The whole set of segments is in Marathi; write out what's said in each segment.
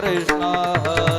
कृष्ण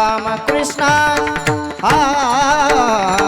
Rama Krishna Hare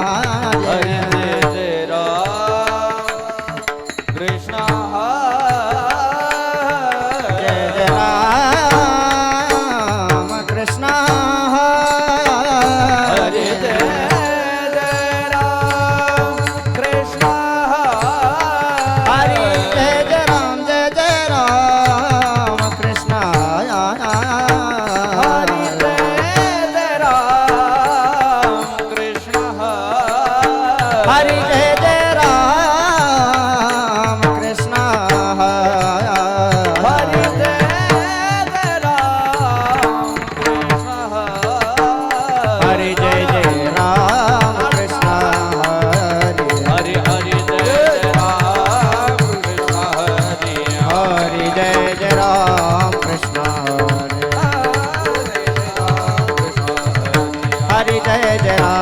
जय जया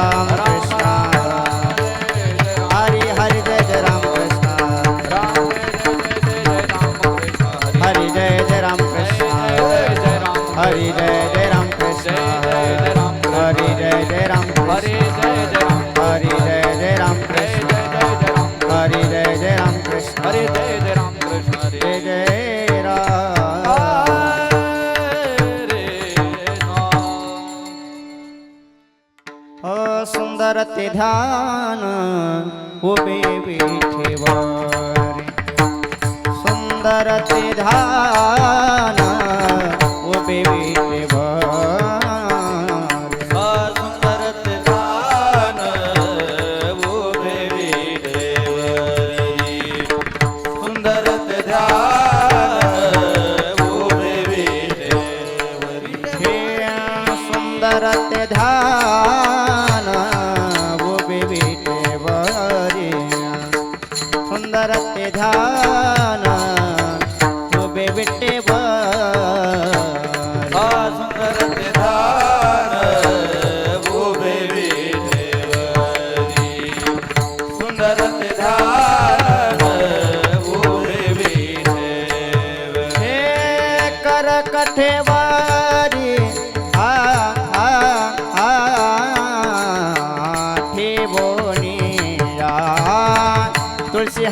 धरते धा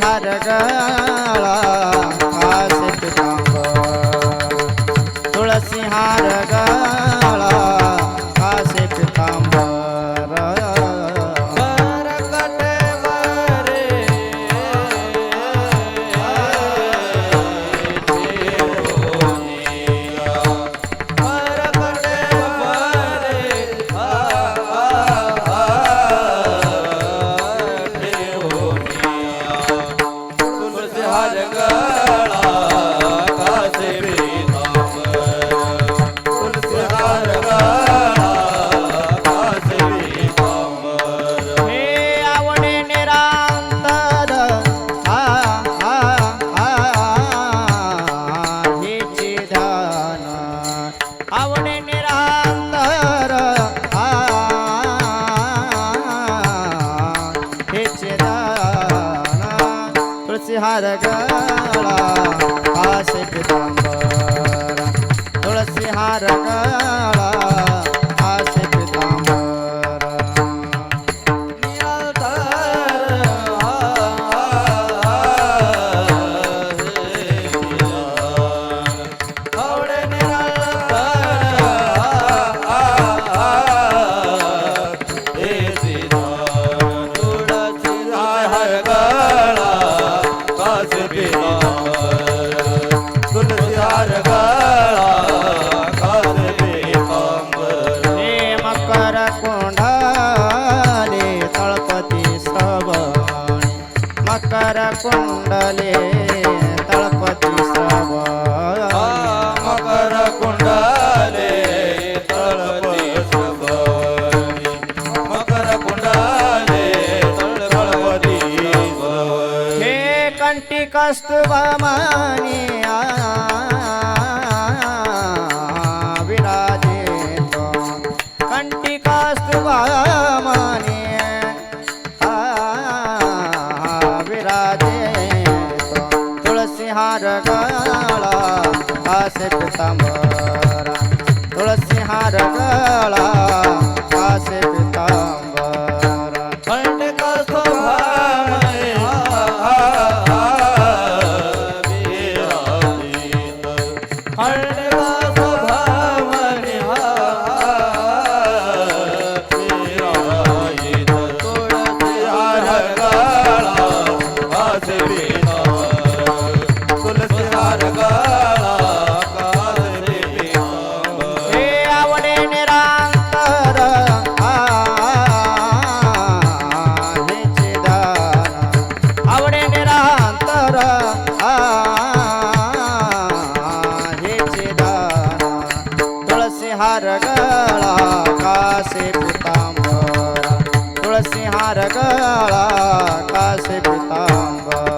ಹರಗಳ हर गा कुंडले तळपती श्रवण. मकर कुंडले तळपती श्रवण. मकर कुंडले तळपती हे कंटी कस्तुभमानी आ गळा कासे पितांबरा तुळसी हार गळा कासे सिंहार गळा कासे पितांबर